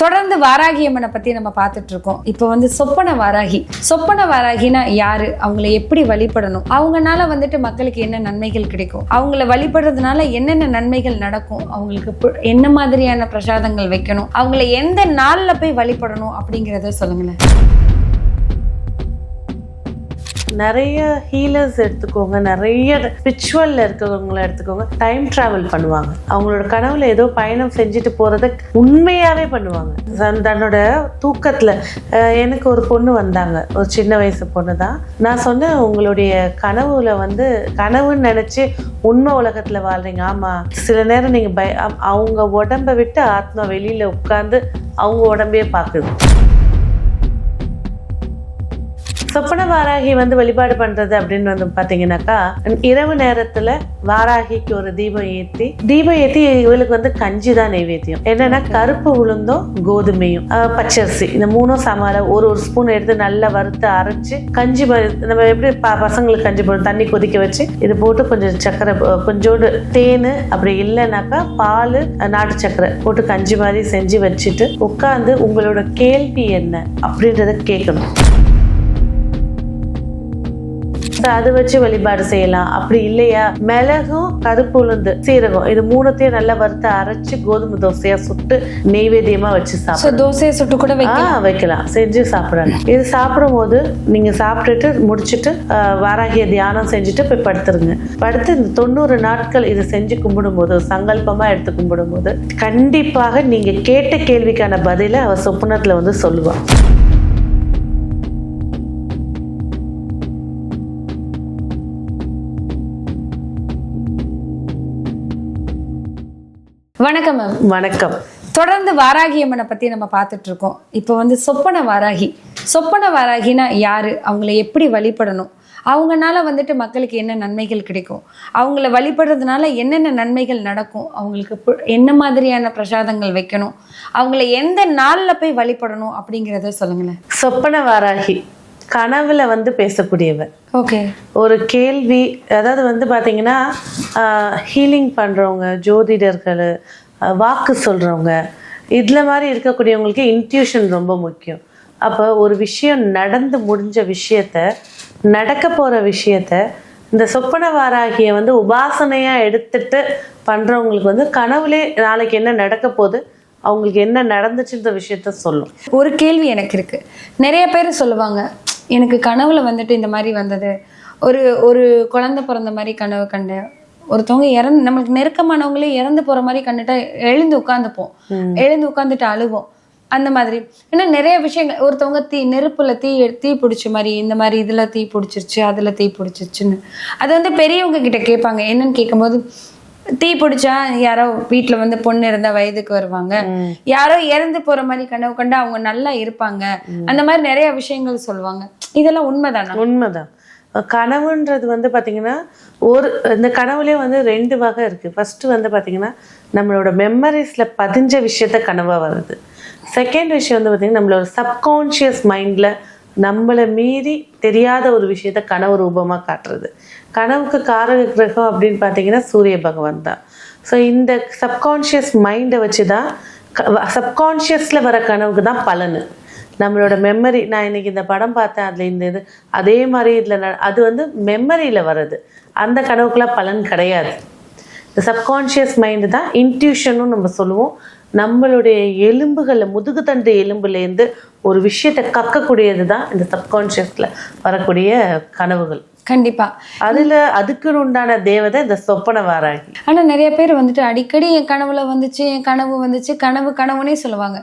தொடர்ந்து வாராகி அம்மனை பத்தி நம்ம பார்த்துட்டு இருக்கோம். இப்போ வந்து சொப்பன வாராகி. சொப்பன வாராகினா யாரு? அவங்கள எப்படி வழிபடணும்? அவங்கனால வந்துட்டு மக்களுக்கு என்ன நன்மைகள் கிடைக்கும்? அவங்கள வழிபடுறதுனால என்னென்ன நன்மைகள் நடக்கும்? அவங்களுக்கு பு- என்ன மாதிரியான பிரசாதங்கள் வைக்கணும்? அவங்கள எந்த நாள்ல போய் வழிபடணும் அப்படிங்கிறத சொல்லுங்களேன். நிறைய ஹீலர்ஸ் எடுத்துக்கோங்க நிறைய ரிச்சுவலில் இருக்கிறவங்களை எடுத்துக்கோங்க டைம் ட்ராவல் பண்ணுவாங்க. அவங்களோட கனவுல ஏதோ பயணம் செஞ்சுட்டு போகிறத உண்மையாகவே பண்ணுவாங்க. தன்னோட தூக்கத்தில் எனக்கு ஒரு பொண்ணு வந்தாங்க. ஒரு சின்ன வயசு பொண்ணு தான் நான் சொன்னேன் உங்களுடைய கனவுல வந்து கனவுன்னு நினச்சி உண்மை உலகத்தில் வாழ்றீங்க. ஆமாம் சில நேரம் நீங்கள் பய அவங்க உடம்ப விட்டு ஆத்மா வெளியில் உட்காந்து அவங்க உடம்பே பார்க்குது. சொப்பன வாராகி வந்து வழிபாடு பண்றது அப்படின்னு வந்து பாத்தீங்கன்னாக்கா இரவு நேரத்துல வாராகிக்கு ஒரு தீபம் ஏத்தி தீபம் ஏத்தி இவளுக்கு வந்து கஞ்சி தான் நைவேத்தியம். என்னன்னா கருப்பு உளுந்தும் கோதுமையும் பச்சரிசி. இந்த மூணும் சமால ஒரு ஒரு ஸ்பூன் எடுத்து நல்லா வறுத்து அரைச்சு கஞ்சி நம்ம எப்படி ப- பசங்களுக்கு கஞ்சி போடணும் தண்ணி கொதிக்க வச்சு இது போட்டு கொஞ்சம் சக்கரை கொஞ்சோண்டு தேன் அப்படி இல்லைனாக்கா பால் நாட்டு சக்கரை போட்டு கஞ்சி மாதிரி செஞ்சு வச்சுட்டு உட்காந்து உங்களோட கேள்வி என்ன அப்படின்றத கேட்கணும். So, அதை வச்சு வழிபாடு செய்யலாம். அப்படி இல்லையா? மிளகும் கருப்பு உளுந்து சீரகம் இது மூணுத்தையும் நல்லா வறுத்து அரைச்சு கோதுமை தோசையா சுட்டு நெய்வேத்தியமா வச்சு ஸோ சாப்பிடலாம் தோசையை சுட்டு கூட வைக்கலாம். வைக்கலாம். செஞ்சு சாப்பிடலாம் இது சாப்பிடும் போது நீங்க சாப்பிட்டுட்டு முடிச்சுட்டு வாராகிய தியானம் செஞ்சுட்டு போய் படுத்துருங்க. படுத்து இந்த தொண்ணூறு நாட்கள் இது செஞ்சு கும்பிடும்போது ஒரு சங்கல்பமா எடுத்து கும்பிடும்போது கண்டிப்பாக நீங்க கேட்ட கேள்விக்கான பதிலை அவ சொப்பனத்துல வந்து சொல்லுவா. வணக்கம் மேம் வணக்கம். தொடர்ந்து வாராகி அம்மனை பத்தி நம்ம பார்த்துட்டு இருக்கோம். இப்போ வந்து சொப்பன வாராகி. சொப்பன வாராகினா யாரு? அவங்கள எப்படி வழிபடணும்? அவங்கனால வந்துட்டு மக்களுக்கு என்ன நன்மைகள் கிடைக்கும்? அவங்கள வழிபடுறதுனால என்னென்ன நன்மைகள் நடக்கும்? அவங்களுக்கு என்ன மாதிரியான பிரசாதங்கள் வைக்கணும்? அவங்கள எந்த நாள்ல போய் வழிபடணும் அப்படிங்கிறத சொல்லுங்களேன். சொப்பன வாராகி. கனவுல வந்து பேசக்கூடியவர் ஓகே. ஒரு கேள்வி அதாவது வந்து பார்த்தீங்கன்னா ஹீலிங் பண்ணுறவங்க ஜோதிடர்கள் வாக்கு சொல்கிறவங்க இதில் மாதிரி இருக்கக்கூடியவங்களுக்கு இன்ட்யூஷன் ரொம்ப முக்கியம். அப்போ ஒரு விஷயம் நடந்து முடிஞ்ச விஷயத்த நடக்க போகிற விஷயத்த இந்த சொப்பன வாராகியை வந்து உபாசனையாக எடுத்துட்டு பண்ணுறவங்களுக்கு வந்து கனவுலே நாளைக்கு என்ன நடக்க போகுது அவங்களுக்கு என்ன நடந்துச்சுன்ற விஷயத்த சொல்லும். ஒரு கேள்வி எனக்கு இருக்கு. நிறைய பேர் சொல்லுவாங்க எனக்கு கனவுல வந்துட்டு இந்த மாதிரி வந்தது. ஒரு ஒரு குழந்தை பிறந்த மாதிரி கனவு கண்டேன். ஒருத்தவங்க இறந்து நம்மளுக்கு நெருக்கமானவங்களே இறந்து போற மாதிரி கண்டுட்டா எழுந்து உட்காந்துப்போம். எழுந்து உட்காந்துட்டு அழுவோம். அந்த மாதிரி. ஏன்னா நிறைய விஷயங்கள் ஒருத்தவங்க தீ நெருப்புல தீ தீ பிடிச்ச மாதிரி இந்த மாதிரி இதுல தீ பிடிச்சிருச்சு அதுல தீ பிடிச்சிருச்சுன்னு. அது வந்து பெரியவங்க கிட்ட கேட்பாங்க. என்னன்னு கேட்கும்போது தீ பிடிச்சா யாரோ வீட்ல வந்து பொண்ணு இருந்தா வயதுக்கு வருவாங்க. யாரோ இறந்து போற மாதிரி கனவு கண்டா அவங்க நல்லா இருப்பாங்க. அந்த மாதிரி நிறைய விஷயங்கள் சொல்லுவாங்க இதெல்லாம் உண்மைதானா? உண்மைதான். கனவுன்றது வந்து பார்த்தீங்கன்னா ஒரு இந்த கனவுலேயே வந்து ரெண்டு வகை இருக்குது ஃபஸ்ட்டு வந்து பார்த்தீங்கன்னா நம்மளோட மெமரிஸில் பதிஞ்ச விஷயத்த கனவாக வருது. செகண்ட் விஷயம் வந்து பார்த்தீங்கன்னா நம்மளோட சப்கான்ஷியஸ் மைண்டில் நம்மளை மீறி தெரியாத ஒரு விஷயத்த கனவு ரூபமாக காட்டுறது. கனவுக்கு காரக கிரகம் அப்படின்னு பார்த்தீங்கன்னா சூரிய பகவான் தான். ஸோ இந்த சப்கான்ஷியஸ் மைண்டை வச்சு தான் சப்கான்ஷியஸில் வர கனவுக்கு தான் பலனு. நம்மளோட மெமரி நான் இன்னைக்கு இந்த படம் பார்த்தேன் அதில் இந்த இது அதே மாதிரி இதில் அது வந்து மெமரியில் வர்றது. அந்த கனவுக்குலாம் பலன் கிடையாது. இந்த சப்கான்ஷியஸ் மைண்டு தான் இன்ட்யூஷனும் நம்ம சொல்லுவோம். நம்மளுடைய எலும்புகளில் முதுகுத்தண்டு எலும்புலேருந்து ஒரு விஷயத்தை கக்கக்கூடியது தான் இந்த சப்கான்ஷியஸில் வரக்கூடிய கனவுகள். கண்டிப்பா. அதில் அதுக்குன்னு உண்டான தேவதை இந்த சொப்பன வாராகி ஆனா நிறைய பேர் வந்துட்டு அடிக்கடி என் கனவுல வந்துச்சு என் கனவு வந்துச்சு கனவு கனவுனே சொல்லுவாங்க.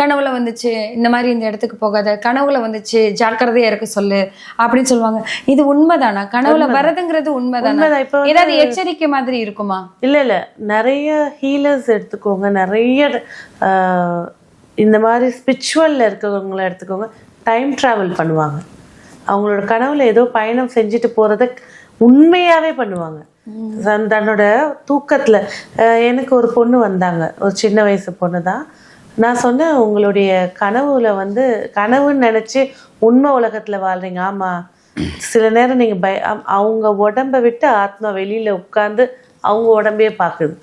கனவுல வந்துச்சு இந்த மாதிரி இந்த இடத்துக்கு போகாத கனவுல வந்துச்சு ஜாக்கிரதையா இருக்க சொல்லு அப்படின்னு சொல்லுவாங்க. இது உண்மைதானா? கனவுல வரதுங்கிறது உண்மைதானா? ஏதாவது எச்சரிக்கை மாதிரி இருக்குமா? இல்லை இல்லை. நிறைய ஹீலர்ஸ் எடுத்துக்கோங்க. நிறைய இந்த மாதிரி ஸ்பிரிச்சுவலில் இருக்கிறவங்கள எடுத்துக்கோங்க. டைம் ட்ராவல் பண்ணுவாங்க. அவங்களோட கனவுல ஏதோ பயணம் செஞ்சுட்டு போகிறத உண்மையாகவே பண்ணுவாங்க. தன்- தன்னோட தூக்கத்தில் எனக்கு ஒரு பொண்ணு வந்தாங்க. ஒரு சின்ன வயசு பொண்ணு தான் நான் சொன்னேன் உங்களுடைய கனவுல வந்து கனவுன்னு நினச்சி உண்மை உலகத்தில் வாழ்றீங்க. ஆமாம் சில நேரம் நீங்கள் பய அவங்க உடம்ப விட்டு ஆத்மா வெளியில் உட்கார்ந்து அவங்க உடம்பே பார்க்குது.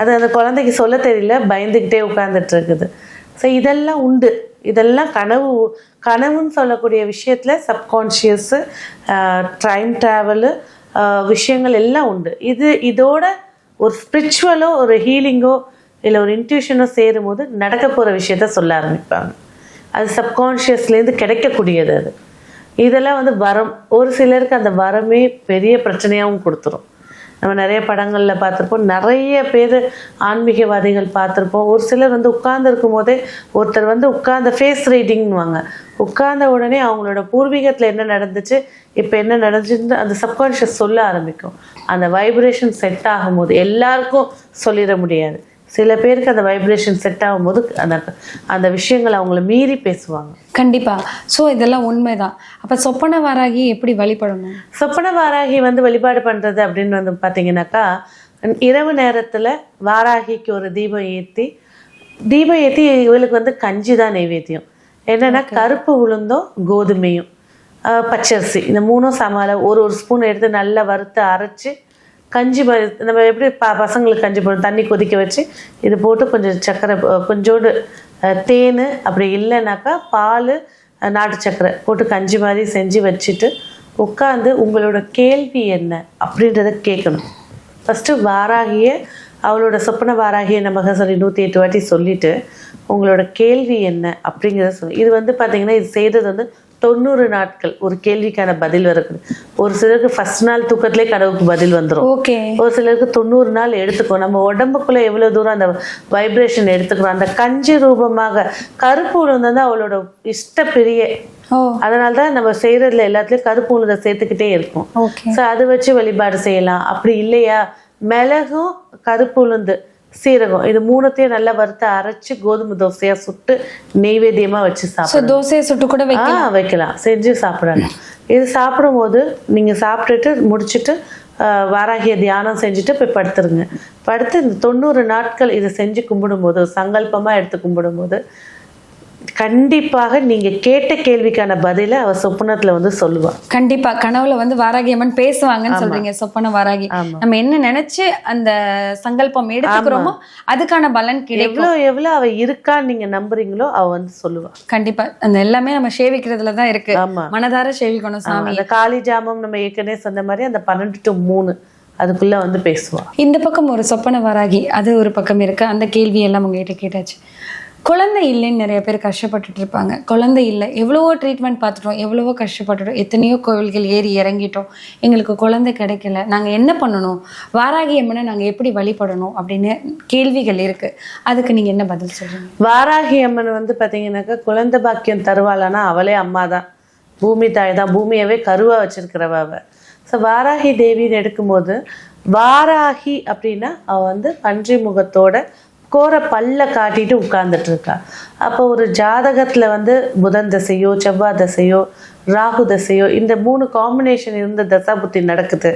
அது அந்த குழந்தைக்கு சொல்ல தெரியல பயந்துக்கிட்டே உட்கார்ந்துட்டு இருக்குது ஸோ இதெல்லாம் உண்டு. இதெல்லாம் கனவு கனவுன்னு சொல்லக்கூடிய விஷயத்தில் சப்கான்ஷியஸு டைம் ட்ராவலு விஷயங்கள் எல்லாம் உண்டு. இது இதோட ஒரு ஸ்பிரிச்சுவலோ ஒரு ஹீலிங்கோ இல்லை ஒரு இன்டியூஷனும் சேரும் போது நடக்க போகிற விஷயத்த சொல்ல ஆரம்பிப்பாங்க. அது சப்கான்ஷியஸ்லேருந்து கிடைக்கக்கூடியது அது. இதெல்லாம் வந்து வரம் ஒரு சிலருக்கு அந்த வரமே பெரிய பிரச்சனையாகவும் கொடுத்துரும். நம்ம நிறைய படங்களில் பார்த்துருப்போம். நிறைய பேர் ஆன்மீகவாதிகள் பார்த்துருப்போம். ஒரு சிலர் வந்து உட்கார்ந்துருக்கும் போதே ஒருத்தர் வந்து உட்கார்ந்த ஃபேஸ் ரீடிங்னுவாங்க உட்கார்ந்த உடனே அவங்களோட பூர்வீகத்தில் என்ன நடந்துச்சு இப்போ என்ன நடந்துச்சுன்னு அந்த சப்கான்ஷியஸ் சொல்ல ஆரம்பிக்கும். அந்த வைப்ரேஷன் செட் ஆகும்போது எல்லாருக்கும் சொல்லிட முடியாது. சில பேருக்கு அந்த வைப்ரேஷன் செட் ஆகும்போது அந்த அந்த விஷயங்களை அவங்கள மீறி பேசுவாங்க. கண்டிப்பா. சோ இதெல்லாம் உண்மைதான். அப்ப சொப்பன வாராகி எப்படி வழிபடணும்? சொப்பன வாராகி வந்து வழிபாடு பண்ணுறது அப்படின்னு வந்து பார்த்தீங்கன்னாக்கா இரவு நேரத்தில் வாராகிக்கு ஒரு தீபம் ஏற்றி தீபம் ஏற்றி இவளுக்கு வந்து கஞ்சி தான் நைவேத்தியம். என்னென்னா கருப்பு உளுந்தும் கோதுமையும் பச்சரிசி இந்த மூணும் சமாள ஒரு ஒரு ஸ்பூன் எடுத்து நல்லா வறுத்து அரைச்சி கஞ்சி மாதிரி நம்ம எப்படி ப பசங்களுக்கு கஞ்சி போடணும் தண்ணி கொதிக்க வச்சு இது போட்டு கொஞ்சம் சர்க்கரை கொஞ்சோண்டு தேன் அப்படி இல்லைனாக்கா பால் நாட்டு சர்க்கரை போட்டு கஞ்சி மாதிரி செஞ்சு வச்சுட்டு உட்காந்து உங்களோட கேள்வி என்ன அப்படின்றத கேட்கணும். ஃபஸ்ட்டு வாராகிய அவளோட சொப்பன வாராகிய நமக சொல்லி நூற்றி எட்டு வாட்டி சொல்லிவிட்டு உங்களோட கேள்வி என்ன அப்படிங்கிறத சொல்லி இது வந்து பார்த்திங்கன்னா இது செய்கிறது வந்து தொண்ணூறு நாட்கள் ஒரு கேள்விக்கான பதில் வருது ஒரு சிலருக்கு ஃபர்ஸ்ட் நாள் தூக்கத்திலே கனவுக்கு பதில் வந்துடும் ஓகே. ஒரு சிலருக்கு தொண்ணூறு நாள் எடுத்துக்கும். நம்ம உடம்புக்குள்ள எவ்வளவு தூரம் அந்த வைப்ரேஷன் எடுத்துக்கிறோம் அந்த கஞ்சி ரூபமாக கருப்பு உளுந்து வந்து அவளோட இஷ்ட பிரிய. அதனால தான் நம்ம செய்யறதுல எல்லாத்துலயும் கருப்பு உளுந்தை சேர்த்துக்கிட்டே இருக்கும். ஸோ அதை வச்சு வழிபாடு செய்யலாம். அப்படி இல்லையா? மிளகும் கருப்பு உளுந்து. சீரகம். இது மூணுத்தையும் நல்லா வறுத்து அரைச்சு கோதுமை தோசையா சுட்டு நெய்வேத்தியமா வச்சு சாப்பிடலாம் தோசையை சுட்டு கூட வை ஆ வைக்கலாம். செஞ்சு சாப்பிடலாம் இது சாப்பிடும்போது நீங்கள் சாப்பிட்டுட்டு முடிச்சுட்டு வாராகிய தியானம் செஞ்சுட்டு போய் படுத்துருங்க. படுத்து இந்த தொண்ணூறு நாட்கள் இதை செஞ்சு கும்பிடும்போது சங்கல்பமாக எடுத்து கும்பிடும்போது கண்டிப்பாக நீங்கள் கேட்ட கேள்விக்கான பதிலை அவ சொப்பனத்தில் வந்து சொல்லுவா. கண்டிப்பா. கனவுல வந்து வாராகி அம்மன் பேசுவாங்கன்னு சொல்றீங்க சொப்பன வாராகி. நம்ம என்ன நினைச்சு அந்த சங்கல்பம் எடுத்துக்கிறோமோ அதுக்கான பலன் கிடைக்கும். எவ்வளோ எவ்வளோ அவ இருக்கான்னு நீங்கள் நம்புறீங்களோ அவ வந்து சொல்லுவா. கண்டிப்பா. அந்த எல்லாமே நம்ம சேவிக்கிறதுல தான் இருக்கு. மனதார சேவிக்கணும் சாமி. அந்த காளி ஜாமம் நம்ம ஏற்கனவே சொன்ன மாதிரி அந்த பன்னெண்டு டு மூணு அதுக்குள்ள வந்து பேசுவா. இந்த பக்கம் ஒரு சொப்பன வராகி அது ஒரு பக்கம் இருக்கு. அந்த கேள்வி எல்லாம் உங்ககிட்ட கேட்டாச்சு. குழந்தை இல்லைன்னு நிறைய பேர் கஷ்டப்பட்டுட்டு இருப்பாங்க. குழந்தை இல்லை. எவ்வளவோ ட்ரீட்மெண்ட் பார்த்துட்டோம். எவ்வளவோ கஷ்டப்பட்டுட்டோம். எத்தனையோ கோவில்கள் ஏறி இறங்கிட்டோம். எங்களுக்கு குழந்தை கிடைக்கல. நாங்கள் என்ன பண்ணணும்? வாராகி அம்மனை நாங்கள் எப்படி வழிபடணும் அப்படின்னு கேள்விகள் இருக்கு. அதுக்கு நீங்கள் என்ன பதில் சொல்றீங்க? வாராகி அம்மன் வந்து பார்த்தீங்கன்னாக்கா குழந்தை பாக்கியம் தருவாளானா அவளே அம்மா தான் பூமி தாய் தான் பூமியவே கருவா வச்சிருக்கிறவ அவள் ஸோ வாராகி தேவின்னு எடுக்கும்போது வாராகி அப்படின்னா அவள் வந்து பன்றி முகத்தோட கோர பல்ல காட்டிட்டு உட்கார்ந்துட்டு இருக்கா அப்போ ஒரு ஜாதகத்துல வந்து புதன் தசையோ செவ்வாய் தசையோ ராகு தசையோ இந்த மூணு காம்பினேஷன் இருந்த தசாபுத்தி நடக்குது.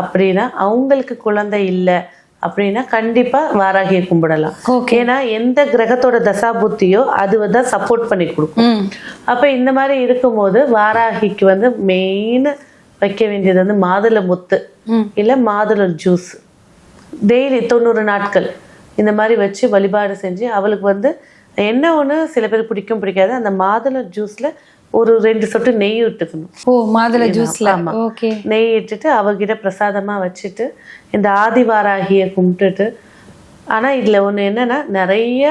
அப்படின்னா அவங்களுக்கு குழந்தை இல்லை. அப்படின்னா கண்டிப்பா வாராகியை கும்பிடலாம். ஏன்னா எந்த கிரகத்தோட தசா புத்தியோ அது தான் சப்போர்ட் பண்ணி கொடுக்கும். அப்ப இந்த மாதிரி இருக்கும்போது வாராகிக்கு வந்து மெயின் வைக்க வேண்டியது வந்து மாதுளை முத்து இல்ல மாதுளை ஜூஸ் டெய்லி தொண்ணூறு நாட்கள். இந்த மாதிரி வச்சு வழிபாடு செஞ்சு அவளுக்கு வந்து என்ன ஒண்ணு சில பேர் பிடிக்கும் பிடிக்காது. அந்த மாதுளை ஜூஸ்ல ஒரு ரெண்டு சொட்டு நெய் விட்டுக்கணும். ஓ மாதுளை ஜூஸ்ல. ஓகே. நெய் இட்டுட்டு அவகிட்ட பிரசாதமா வச்சுட்டு இந்த ஆதிவாராகியை கும்பிட்டுட்டு ஆனா இதுல ஒண்ணு என்னன்னா நிறைய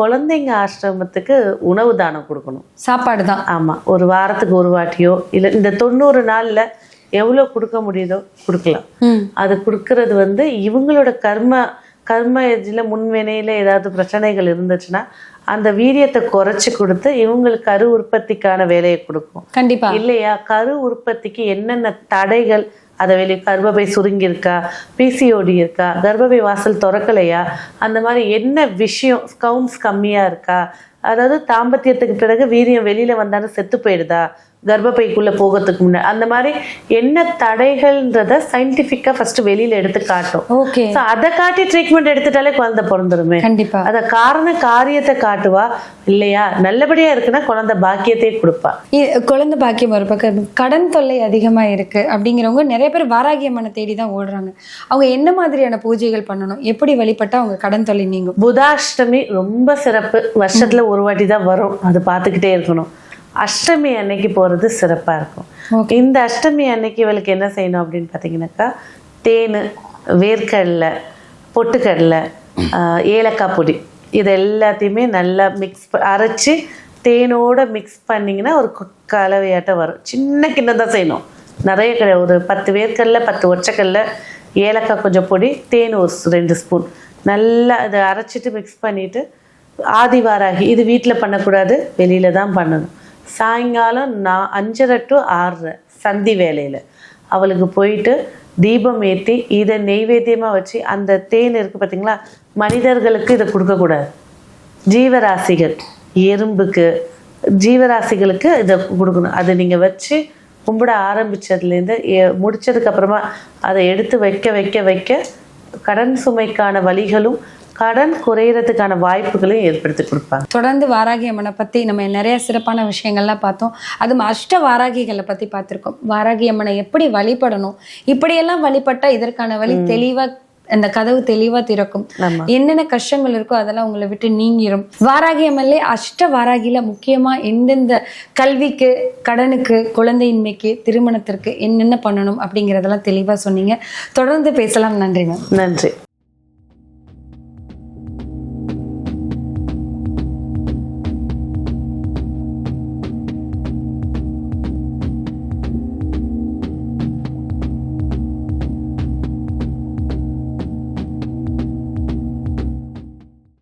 குழந்தைங்க ஆசிரமத்துக்கு உணவு தானம் கொடுக்கணும். சாப்பாடு தான். ஆமா. ஒரு வாரத்துக்கு ஒரு வாட்டியோ இல்ல இந்த தொண்ணூறு நாள்ல எவ்வளவு கொடுக்க முடியுதோ கொடுக்கலாம். அது கொடுக்கறது வந்து இவங்களோட கர்ம கர்ம இதில் முன்வினையில ஏதாவது பிரச்சனைகள் இருந்துச்சுன்னா அந்த வீரியத்தை குறைச்சி கொடுத்து இவங்களுக்கு கரு உற்பத்திக்கான வேலையை கொடுக்கும். கண்டிப்பா. இல்லையா? கரு உற்பத்திக்கு என்னென்ன தடைகள்? அதை வெளியே கர்ப்பப்பை சுருங்கி இருக்கா பிசிஓடி இருக்கா? கர்ப்பப்பை வாசல் திறக்கலையா? அந்த மாதிரி என்ன விஷயம் கவுன்ஸ் கம்மியா இருக்கா? அதாவது தாம்பத்தியத்துக்கு பிறகு வீரியம் வெளியில வந்தாலும் செத்து போயிடுதா? கர்ப்பப்பைக்குள்ள போகிறதுக்கு முன்னாடி அந்த மாதிரி என்ன தடைகள்ன்றத சயின்டிஃபிக்கா ஃபர்ஸ்ட் வெளியில எடுத்து காட்டும். ஓகே So, அதை காட்டி ட்ரீட்மெண்ட் எடுத்துட்டாலே குழந்தை பிறந்துருமே. கண்டிப்பா. அத காரண காரியத்தை காட்டுவா? இல்லையா? நல்லபடியா இருக்குன்னா குழந்தை பாக்கியத்தையே கொடுப்பா. குழந்தை பாக்கியம் ஒரு பக்கம் கடன் தொல்லை அதிகமா இருக்கு அப்படிங்கிறவங்க நிறைய பேர் வாராகி அம்மனை தேடி தான் ஓடுறாங்க. அவங்க என்ன மாதிரியான பூஜைகள் பண்ணணும்? எப்படி வழிபட்டா அவங்க கடன் தொல்லை நீங்கும்? புதாஷ்டமி ரொம்ப சிறப்பு. வருஷத்துல ஒரு வாட்டி தான் வரும். அது பார்த்துக்கிட்டே இருக்கணும். அஷ்டமி அன்னைக்கு போறது சிறப்பா இருக்கும். இந்த அஷ்டமி அன்னைக்கு இவளுக்கு என்ன செய்யணும் அப்படின்னு பார்த்தீங்கன்னாக்கா தேன் வேர்க்கடலை பொட்டுக்கடலை ஏலக்காய் பொடி இது எல்லாத்தையுமே நல்லா மிக்ஸ் அரைச்சி தேனோட மிக்ஸ் பண்ணிங்கன்னா ஒரு கலவையாட்டம் வரும். சின்ன கிண்ணம் தான் செய்யணும். நிறைய கிடையாது ஒரு பத்து வேர்க்கடலை பத்து ஒற்றைக்கடலை ஏலக்காய் கொஞ்சம் பொடி தேன் ஒரு ரெண்டு ஸ்பூன். நல்லா அதை அரைச்சிட்டு மிக்ஸ் பண்ணிட்டு ஆதிவாராகி இது வீட்டில் பண்ணக்கூடாது வெளியில தான் பண்ணணும். சாயங்காலம் நான் அஞ்சரை டு ஆறரை சந்தி வேலையில். அவளுக்கு போயிட்டு தீபம் ஏற்றி இதை நெய்வேத்தியமாக வச்சு அந்த தேன் இருக்குது பார்த்தீங்களா மனிதர்களுக்கு இதை கொடுக்கக்கூடாது ஜீவராசிகள் எறும்புக்கு ஜீவராசிகளுக்கு இதை கொடுக்கணும். அதை நீங்கள் வச்சு கும்பிட ஆரம்பிச்சதுலேருந்து முடித்ததுக்கப்புறமா அதை எடுத்து வைக்க வைக்க வைக்க கடன் சுமைக்கான வழிகளும் கடன் குறையிறதுக்கான வாய்ப்புகளையும் ஏற்படுத்தி கொடுப்பாங்க. தொடர்ந்து வாராகி அம்மனை பத்தி நம்ம நிறைய சிறப்பான விஷயங்கள்லாம் பார்த்தோம். அதுவும் அஷ்ட வாராகிகளை பத்தி பார்த்திருக்கோம். வாராகி அம்மனை எப்படி வழிபடணும்? இப்படியெல்லாம் வழிபட்டா இதற்கான வழி தெளிவா அந்த கதவு தெளிவா திறக்கும். என்னென்ன கஷ்டங்கள் இருக்கோ அதெல்லாம் உங்களை விட்டு நீங்கிரும். வாராகி அம்மன்லே அஷ்ட வாராகில முக்கியமா எந்தெந்த கல்விக்கு கடனுக்கு குழந்தையின்மைக்கு திருமணத்திற்கு என்னென்ன பண்ணணும் அப்படிங்கறதெல்லாம் தெளிவா சொன்னீங்க. தொடர்ந்து பேசலாம். நன்றி மேம். நன்றி.